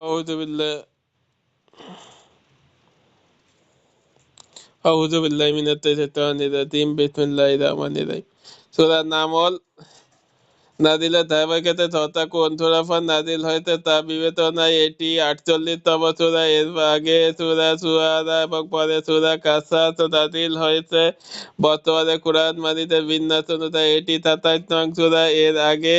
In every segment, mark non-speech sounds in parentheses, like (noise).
أعوذ بالله أعوذ بالله من الشيطان الرجيم بسم الله الرحمن الرحيم সূরা নামল নাদিলের ধারাবাহিকতা তথা কোন সূরা পর নাদিল হয়েছে তা বিবেচনায় এটি আটচল্লিশতম সূরা এর আগে সূরা সুয়ারা এবং পরে সূরা কাসাস নাদিল হয়েছে বর্তমানে কোরআন মাজিদের বিন্যাস অনুযায়ী এটি সাতাশ নং সূরা এর আগে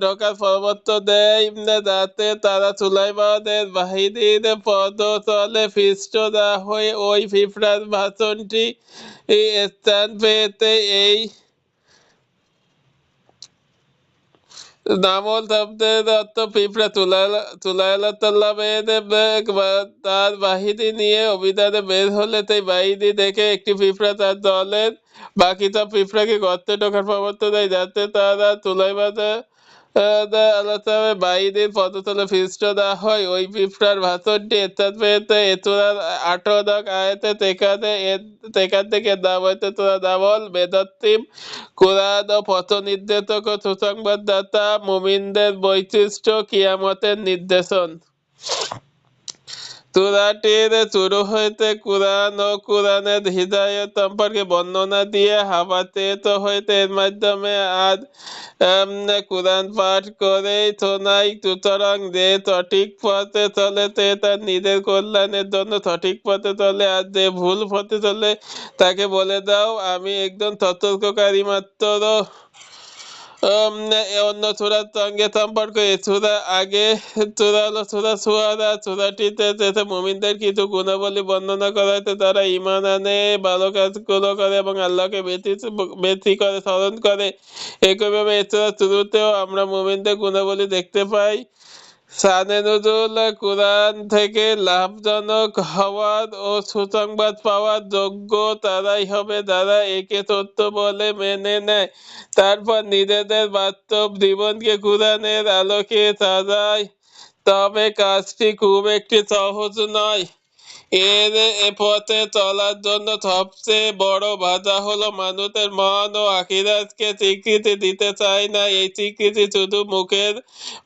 ঢোকার পরামর্শ দেয় যাতে তারা সুলাইমানের বাহিনীর পদতলে ফিষ্ট না হয়ে ওই ফিফড়ার ভাষণটি স্থান পেতে এই নামল শব্দের অর্থ পিঁপড়া মেয়েদের তার বাহিনী নিয়ে অভিযানে বের হলে সেই বাহিনী দেখে একটি পিঁপড়া তার দলের বাকি সব পিঁপড়াকে গর্তে ঢোকার পরামর্শ দেয় যাতে তারা তুলাইবাদে আল্লাহ তাআলার বাহিনীর পদতলে ফিষ্ট না হয়। ওই পিঁপড়ার ভাতরটি এত পেয়েতে এতুরা আঠারো দক আয়াতে তেকাতে তেকার থেকে হয়েছে তোরা দাবল বেদত্তিম কুরাদ ও পথ নির্দেশক সুসংবাদদাতা মুমিনদের বৈশিষ্ট্য কিয়ামতের নির্দেশন। সূরাটির শুরু হইতে কোরআন ও কোরআনের হৃদায়ত সম্পর্কে বর্ণনা দিয়ে হাবাতেত হইতে এর মাধ্যমে আম, কোরআন পাঠ করে শোনাই সুতরাং যে সঠিক পথে চলে সে তার নিজের কল্যাণের জন্য সঠিক পথে চলে আর যে ভুল পথে চলে তাকে বলে দাও আমি একজন সতর্ককারী মাত্র। অন্য সূরার সঙ্গে সম্পর্ক এই চূড়া আগে সূরা হলো চূড়া সুয়ারা সূরাটিতে যেতে মুমিনদের কিছু গুণাবলী বর্ণনা করা হয়েছে তারা ইমান আনে ভালো কাজগুলো করে এবং আল্লাহকে বেশি করে স্মরণ করে একইভাবে সূরার শুরুতেও আমরা মোমিনদের গুণাবলী দেখতে পাই শানে নজরুল কোরআন থেকে লাভজনক হওয়ার ও সুসংবাদ পাওয়ার যোগ্য তারাই হবে যারা একে সত্য বলে মেনে নেয়। তারপর নিজেদের বাস্তব জীবনকে কোরআনের আলোকে সাজায়। তবে কাজটি খুব একটি সহজ নয়। এর পথে চলার জন্য সবচেয়ে বড় বাধা হলো মানুষের মন ও আখিরাতকে স্বীকৃতি দিতে চায় না। এই স্বীকৃতি শুধু মুখের,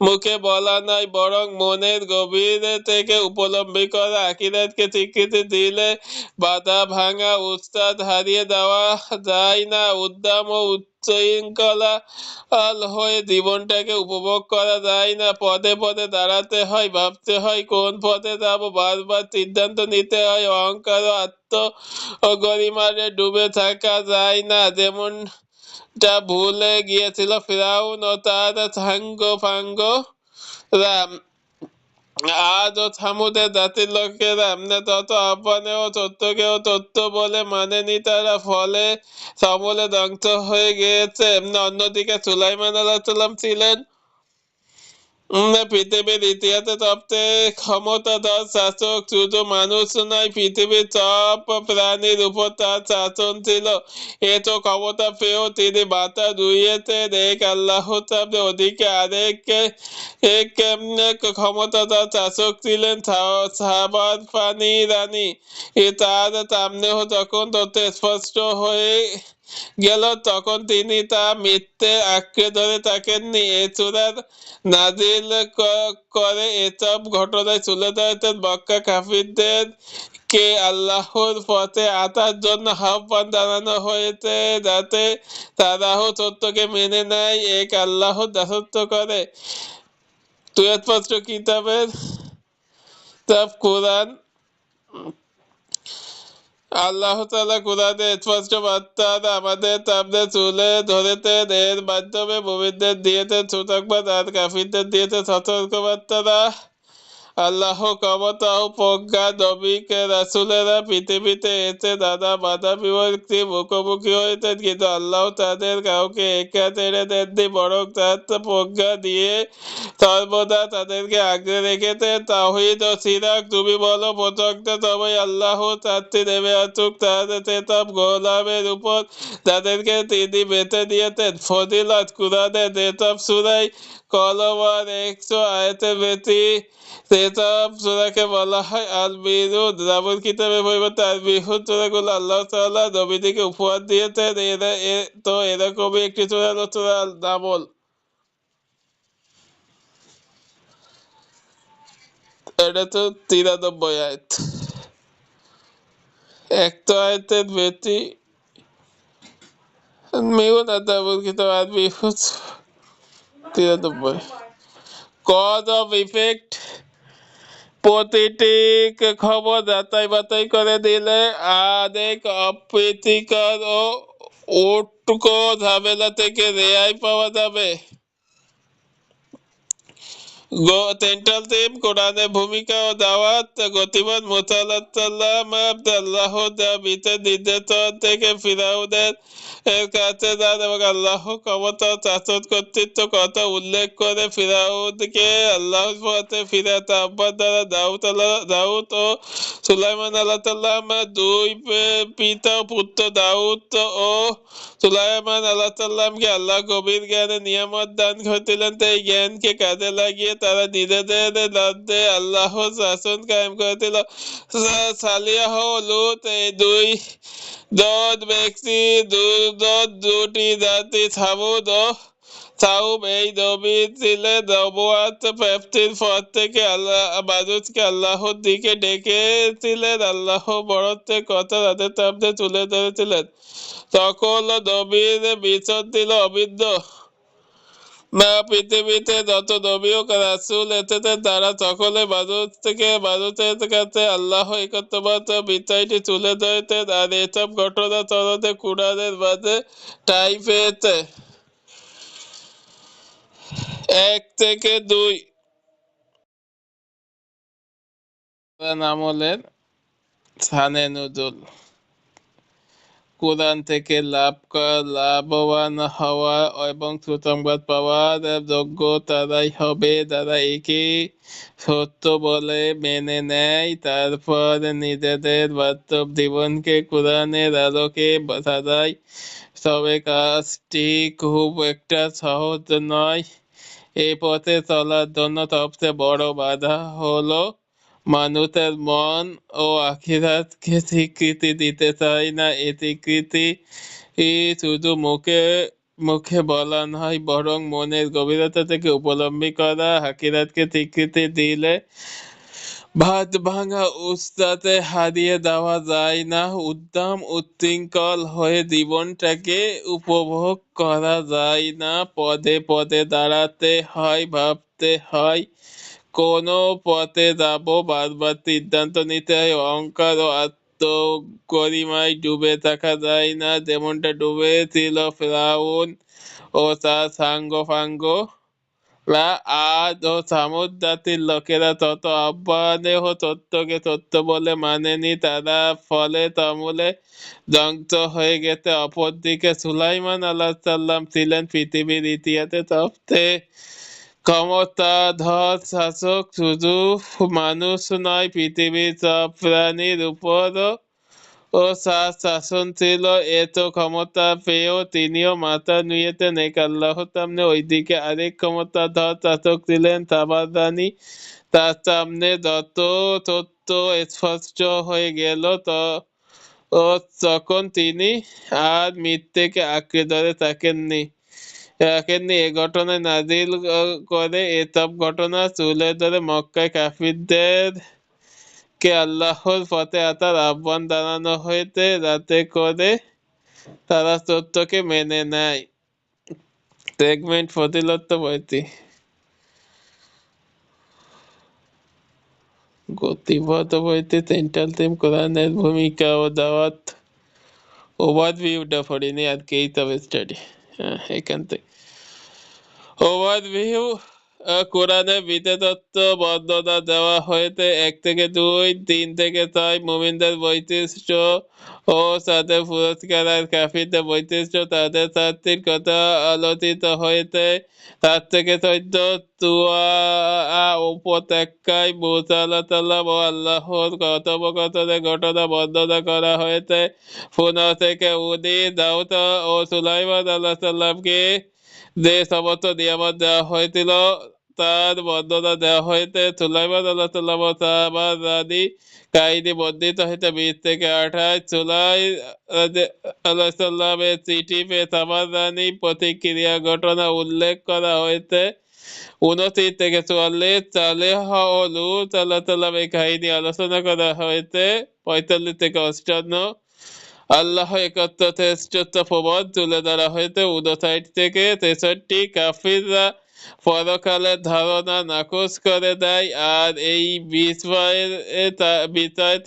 মুখে বলা নয়, বরং মনের গভীর থেকে উপলব্ধি করা আখিরাতকে স্বীকৃতি দিলে বাধা ভাঙা উস্তাদ হারিয়ে দেওয়া যায় না। উদ্যম ও আল হয়ে জীবনটাকে উপভোগ করা যায় না। পদে পদে দাঁড়াতে হয়, ভাবতে হয় কোন পথে যাব। বারবার সিদ্ধান্ত নিতে হয়, অহংকার ও আত্ম গরিমারে ডুবে থাকা যায় না। যেমন ভুলে গিয়েছিল ফিরাউন ও তার সাঙ্গ ফাঙ্গ রাম আজ ও থামুদের জাতির লোকেরা তত আহ্বানে ও তত্ত্বকেও তত্ত্ব বলে মানেনি তারা। ফলে সমলে ধ্বংস হয়ে গিয়েছে। এমনি অন্যদিকে সুলাইমান আল্লাহ সাল্লাম ছিলেন পৃথিবীর ইতিহাসে সবচেয়ে ক্ষমতাধর শাসক শুধু মানুষ নয়, পৃথিবীর সব প্রাণীর উপর তার শাসন ছিল। ক্ষমতা পেয়েও তিনি ধুইয়েছেন এক আল্লাহ আরেক এক ক্ষমতাধর শাসক ছিলেন সাহাবার পানি রানী। তার সামনেও যখন তথ্য স্পষ্ট হয়ে গেল তখন তিনি তা মিথ্যে আঁকড়ে ধরে থাকেননি। এ চূড়ার নাজিল করে এসব ঘটনায় তুলে ধরেছেন মক্কা কাফিরদের কে আল্লাহর পথে আসার জন্য আহ্বান জানানো হয়েছে যাতে তারাও সত্যকে মেনে নেয়, এক আল্লাহর দাসত্ব করে। তুয়াতপত্র কিতাবের তাব কোরআন আল্লাহ তাআলা কোরআনে স্পষ্ট বার্তা আমাদের সামনে তুলে ধরেছেন। এর মাধ্যমে মুমিনদের দিয়েছেন সুসংবাদ আর কাফিরদের দিয়েছেন সতর্ক বার্তারা আল্লাহ ক্ষমতা ও প্রজ্ঞা নবীকে, রাসুলেরা পৃথিবীতে এসে দাদা বাধা বিভক্তি মুখোমুখি হয়েছেন, কিন্তু আল্লাহ তাদের কাউকে একা ছেড়ে দেননি, বরং তার প্রজ্ঞা দিয়ে সর্বদা তাদেরকে আগে রেখেছে তাহিদ ও সিরাক, তুমি বলো প্রচক্ত তবে আল্লাহ চারটি নেমে আসুক তাদের সেসব গোলামের উপর তাদেরকে তিনি বেঁচে দিয়েছেন। ফদিলত কুরানে যেসব সুরাই কলমার একশো আয়তের সুরাকে বলা হয় আল বিরুদ রাবুল কিতাবের পরিবর্তে আল বিহুদ আল্লাহ তাআলা নবীদিকে উপহার দিয়েছেন এরা তো এরকমই একটি নামল এটা তো তিরানব্বই আয়াত একটা আয়াতের বেশি মেয়েও না রাবুল কিতাব আল বিহুদ তিরানব্বই। কজ অফ ইফেক্ট প্রতিটি খবর যাচাই বাতাই করে দিলে অনেক অপ্রীতিকর ও উটকো ঝামেলা থেকে রেহাই পাওয়া যাবে। সেন্ট্রাল টিম কোরআনের ভূমিকা ও দাওয়াত গতিবাদ মুসাল্লাম আল্লাহ বিতে নির্দেশন থেকে ফিরাউদের এর কাছে যান এবং আল্লাহ ক্ষমতা শাসন কর্তৃত্ব কথা উল্লেখ করে ফিরাউদকে আল্লাহ পথে ফিরাতে আহ্বান দ্বারা দাউদ দাউদ ও সুলাইমান আল্লাহ সাল্লাম দুই পিতা পুত্র দাউদ ও সুলাইমান আল্লাহ সাল্লামকে আল্লাহ গভীর জ্ঞানে নিয়ামত দান করছিলেন তাই জ্ঞানকে কাজে লাগিয়ে তারা নিজেদের রাজ্যে আল্লাহ শাসন কায়েম করেছিল। সালিয়াহ লুত এই দুই দদ ব্যক্তি দুটি জাতি, সামুদ ও সাউম, এই নবী ছিলেন নবুয়াত প্রাপ্তির পর থেকে আল্লাহ, মানুষকে আল্লাহর দিকে ডেকেছিলেন। আল্লাহ বড়ত্বের কথা তাদের সামনে তুলে ধরেছিলেন। সকল নবীর মিশন ছিল অবিদ্য না, পৃথিবীতে যত নবী ও রাসুল এসেছেন, তারা সকলে মানুষ থেকে মানুষের কাছে আল্লাহ একত্রমাত্র বিষয়টি তুলে ধরেছেন আর এসব ঘটনা চলতে কুরআনের মাঝে ঠাঁই পেয়েছে। এক থেকে দুই। আমলের সানে নজুল। কোরআন থেকে লাভ করা, লাভবান হওয়া এবং সুসংবাদ পাওয়ার যোগ্য, তারাই হবে যারা একে সত্য বলে মেনে নেয়। তারপর নিজেদের বাস্তব জীবনকে কোরআনের আলোকে সাজায়। তবে কাজটি খুব একটা সহজ নয়। এই পথে চলার জন্য সবচেয়ে বড় বাধা হলো মানুষের মন ও আখিরাতকে স্বীকৃতি দিতে চায় না। এ স্বীকৃতি শুধু মুখে মুখে বলা নয়, বরং মনের গভীরতা থেকে উপলব্ধি করা। আখিরাতকে স্বীকৃতি দিলে ভাত ভাঙা উস্তাতে হারিয়ে দেওয়া যায় না। উদ্দাম উচ্ছৃঙ্খল হয়ে জীবনটাকে উপভোগ করা যায় না। পদে পদে দাঁড়াতে হয়, ভাবতে হয় কোন পথে যাব বারবার সিদ্ধান্ত নিতে হয় অহংকার ও আত্মগরিমায় ডুবে থাকা যায় না যেমনটা ডুবে ছিল ফেরাউন ও তার সাঙ্গ ফাঙ্গ আজ ও সামুদ জাতির লোকেরা তত আহ্বানে তত্ত্বকে তত্ত্ব বলে মানেনি তারা ফলে তমলে ধ্বংস হয়ে গেছে অপরদিকে সুলাইমান আল্লাহ সাল্লাম ছিলেন পৃথিবীর ইতিহাসে সবচেয়ে ক্ষমতাধর শাসক শুধু মানুষ নয়, পৃথিবীর সব প্রাণীর উপরও। ও শাসন ছিল, এত ক্ষমতা পেয়েও তিনিও মাথা নুয়েছেন এক আল্লাহ সামনে, ওইদিকে আরেক ক্ষমতাধর শাসক ছিলেন তাবাদানি। তার সামনে যত তথ্য স্পষ্ট হয়ে গেল, ত তখন তিনি আর মিথ্যেকে আঁকড়ে ধরে থাকেননি। এ ঘটনায় নাজিল করে এসব ঘটনা তুলে ধরে মক্কায় কাফিরদের কে আল্লাহর পথে আসার আহ্বান জানানো হয়েছে। যাতে করে তারা সত্যকে মেনে নেয়। সেগমেন্ট ফজিলত বইটি গতিপথ বইতে সেন্ট্রাল টিম কোরআনের ভূমিকা ও দাওয়াত ওভারভিউটা পড়িনি আজকে এই তবে স্টাডি। (laughs) হ্যাঁ এখান বিহু কোরআনে বিতেতত্ত্ব বর্ণনা দেওয়া হয়েছে। এক থেকে দুই, তিন থেকে ছয়, মুমিনদের বৈশিষ্ট্য ও তাদের পুরস্কার আর কাফিরদের বৈশিষ্ট্য তাদের চারটির কথা আলোচিত হয়েছে। তার থেকে চৈদ্দ, তুয়া উপত্যকায় মুসা ও আল্লাহর কথোপকথনের ঘটনা বর্ণনা করা হয়েছে। পুনঃ থেকে উনি দাউদ ও সুলাইমান আল্লাহ সাল্লামকে যে সমস্ত নিয়ামত দেওয়া হয়েছিল তার বর্ণনা দেওয়া হয়েছে সুলাইমান আল্লাহ সাল্লাম সাহাবার রানী কাহিনী বর্ণিত হয়েছে বিশ থেকে আঠাশ সুলাই আল্লাহ সাল্লামের চিঠি পেয়ে সামার রানী প্রতিক্রিয়া ঘটনা উল্লেখ করা হয়েছে উনত্রিশ থেকে চুয়াল্লিশ চালে ও লুত আল্লাহ সাল্লাম কাহিনী আলোচনা করা হয়েছে পঁয়তাল্লিশ থেকে অষ্টান্ন। আল্লাহ একত্র শ্রেষ্ঠত্ব প্রবণ তুলে ধরা হয়েছে উনষাট থেকে তেষট্টি কাফিররা পরকালের ধারণা নাকচ করে দেয়, আর এই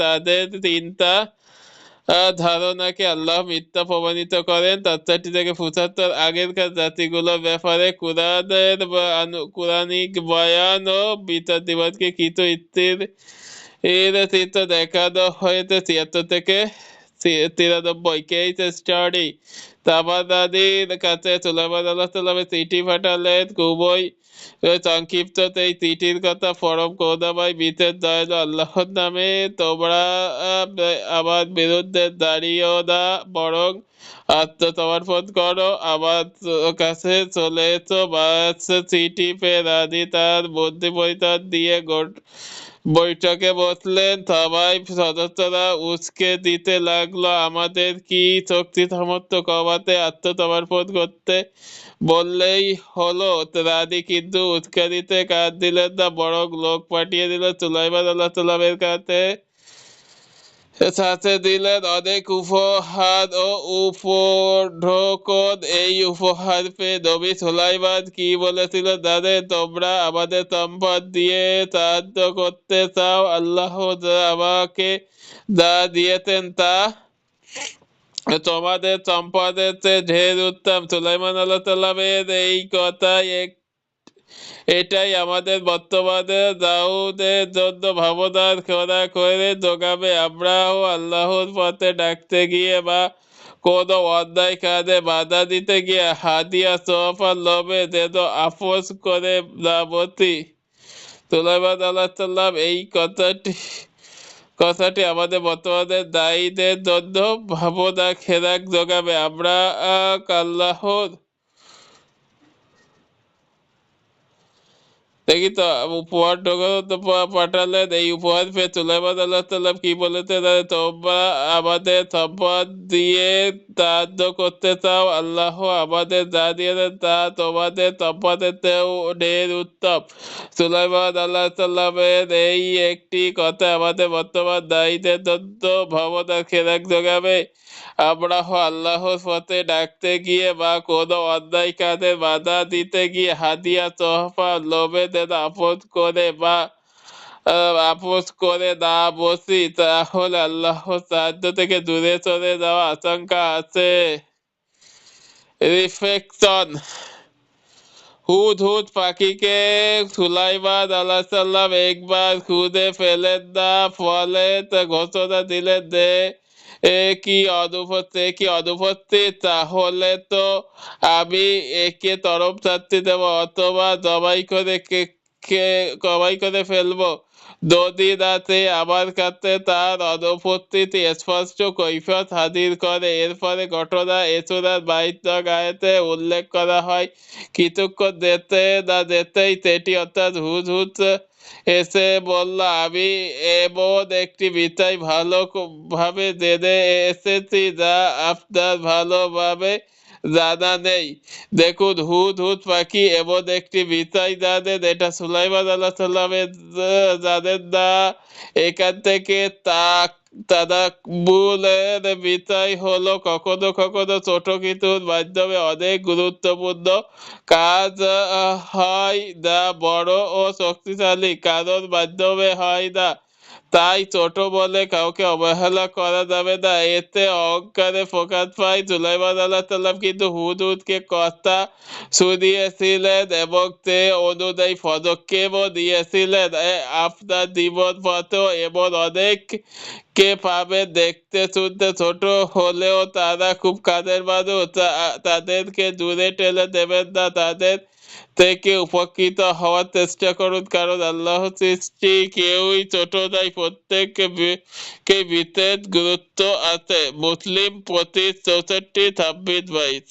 তাদের ধারণাকে আল্লাহ মিথ্যা প্রমাণিত করেন। থেকে আগেরকার জাতিগুলোর ব্যাপারে কোরআনের কোরআনিক বয়ান ও বিতর্দিবাদকে কৃত ইত্তির, এর চিত্র দেখানো হয়েছে ছিয়াত্তর থেকে তিরানব্বই। স্টাডি কাছে সুলাইমান আল্লাহ চিঠি পাঠালেন খুবই সংক্ষিপ্ত চিঠির কথা করুণাময় বিতের দয়াল আল্লাহর নামে তোমরা আমার বিরুদ্ধে দাঁড়িয়েও না, বরং আত্মসমর্পণ করো। আমার কাছে চলে এসো বাস চিঠি পেয়ে রানী তার বুদ্ধি দিয়ে বৈঠকে বসলেন সবাই। সদস্যরা উস্কে দিতে লাগল। আমাদের কি শক্তি সামর্থ্য কমাতে আত্মসমর্পণ করতে বললেই হলো? রানী, কিন্তু উস্কানিতে কাজ দিলেন না। বরং লোক পাঠিয়ে দিল সুলাইমান আল্লাহ সাল্লামের কাছে। সাথে দিলেন অনেক উপহার ও উপঢকন, এই উপহার পেয়ে নবী সুলাইমান কি বলেছিল দাদে? তোমরা আমাদের সম্পদ দিয়ে সাহায্য করতে চাও, আল্লাহ আমাকে যা দিয়েছেন তা তোমাদের সম্পদের ঢের উত্তম। সুলাইমান আল্লাহ সাল্লামের এই কথাই এক এটাই আমাদের বর্তমানে দাউদের জন্য ভাবনার করা করে যোগাবে আমরাও আল্লাহর পথে ডাকতে গিয়ে বা কোনো অন্যায় কাজে বাধা দিতে গিয়ে হাদিয়া সোফার লোভে যেন আপোষ করে না বসি সুলাইমান আল্লাহ সাল্লাম এই কথাটি কথাটি আমাদের বর্তমানে দায়ীদের জন্য ভাবনা খেরাক যোগাবে আমরা আল্লাহর দেখি তো উপহার পাঠালেন এই উপহার পেয়ে সুলাইমান আল্লাহ কি বলেছে তোমরা আমাদের সম্পদ দিয়ে সাহায্য করতে চাও, আল্লাহ আমাদের যা দিয়েছেন তা তোমাদের সম্পদের ঢের উত্তম। সুলাইমান আল্লাহ সাল্লামের এই একটি কথা আমাদের বর্তমান দায়ীদের দন্ত ভবনার খেরাক জোগাবে। আমরা আল্লাহর পথে ডাকতে গিয়ে বা কোনো অন্যায় কাজে বাধা দিতে গিয়ে হাদিয়া তহফা লোভে যেন আপোষ করে বা আপোষ করে না বসি, তাহলে আল্লাহ সাহায্য থেকে দূরে চলে যাওয়া আশঙ্কা আছে। রিফ্লেকশন। হুদ হুদ পাখিকে সুলাইমান আল্লাহ সাল্লাম একবার খুঁজে ফেলেন না, ফলে ঘোষণা দিলেন যে কি অনুপস্থিত কি অনুপস্থিত তাহলে তো আমি একে তরফ ছাড়তে দেবো অথবা জবাই করে কে কবাই করে ফেলব। যদি রাতে আমার কাছে তার অনুপস্থিতি স্পষ্ট কৈফত হাজির করে, এরপরে ঘটনা এসুরার বাইশ গায়েতে উল্লেখ করা হয়। কিছুক্ষণ যেতে না যেতেই সেটি অর্থাৎ হুজ হুজ এসে বলল, আমি এমন একটি বিতাই ভালো ভাবে জেনে এসেছি যা আপনার ভালোভাবে জানা নেই। দেখুন, হুদ হুদ পাখি এমন একটি বিষয় জানেন, এটা সুলাইমান আল্লাহ সাল্লামের জানেন না। এখান থেকে তা তাদাকুলের বিষয় হলো কখনো কখনো ছোট কিছুর মাধ্যমে অনেক গুরুত্বপূর্ণ কাজ হয় না, বড় ও শক্তিশালী কারণ মাধ্যমে হয় না। তাই ছোট বলে কাউকে অবহেলা করা যাবে না। এতে অহংকারে প্রকাশ পায় সুলাইমান আল্লাহ সাল্লাম কিন্তু হুদ হুদকে কথা শুনিয়েছিলেন এবং তে অনুযায়ী পদক্ষেপও দিয়েছিলেন আপনার জীবন পথেও এমন অনেক কে পাবে দেখতে শুনতে। ছোট হলেও তারা খুব কাজের মানুষ। তাদেরকে দূরে ঠেলে দেবেন না। তাদের থেকে উপকৃত হওয়ার চেষ্টা করুন, কারণ আল্লাহ সৃষ্টি কেউই ছোট নাই প্রত্যেককে বিশেষ গুরুত্ব আছে। মুসলিম প্রতি চৌষট্টি, ছাব্বিশ, বাইশ।